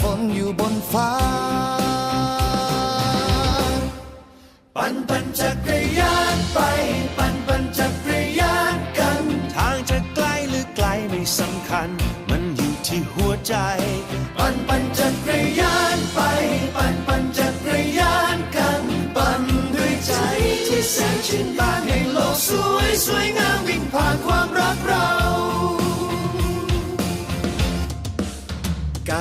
ฝนอยู่บนฟ้า ปั่นปั่นจักรยานไปปั่น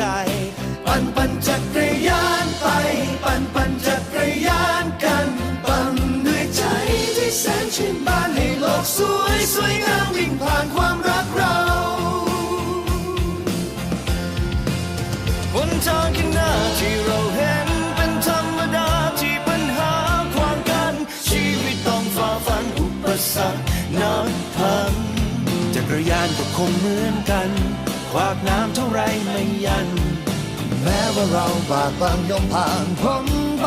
ใจ ปั่นปั่นจักรยานไป ปั่นปั่นจักรยานกัน ปั่นด้วยใจที่แสนชื่นบานให้โลกสวยสวยงามวิ่งผ่านความรักเราหนทางข้างหน้าที่เราเห็นเป็นธรรมดาที่ปัญหาขวางกัน ชีวิตต้องฝ่าฟันอุปสรรคนับพันจักรยานก็คงเหมือนกัน ขวากน้ำเท่าไรไม่ยัน แม้ว่าเราบากบังยอมผ่านพ้นไป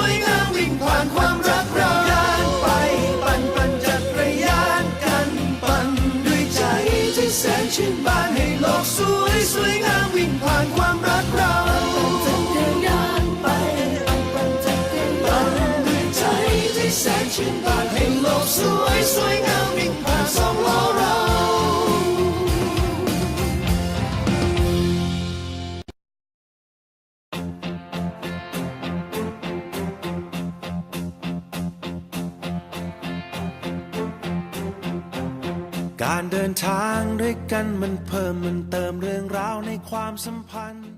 วยสวยงามวิ่งผ่านความรักเรายานไปปั่นปั่นจักรยานกันปั่นด้วยใจที่แสนชื่นบานให้โลกสวยสวยงามวิ่งผ่านความรักเราจักรยานไปปั่นจักรยานด้วยใจที่แสนชื่นบานให้โลกสวยสวยงาม การเดินทางด้วยกันมันเพิ่มมันเติมเรื่องราวในความสัมพันธ์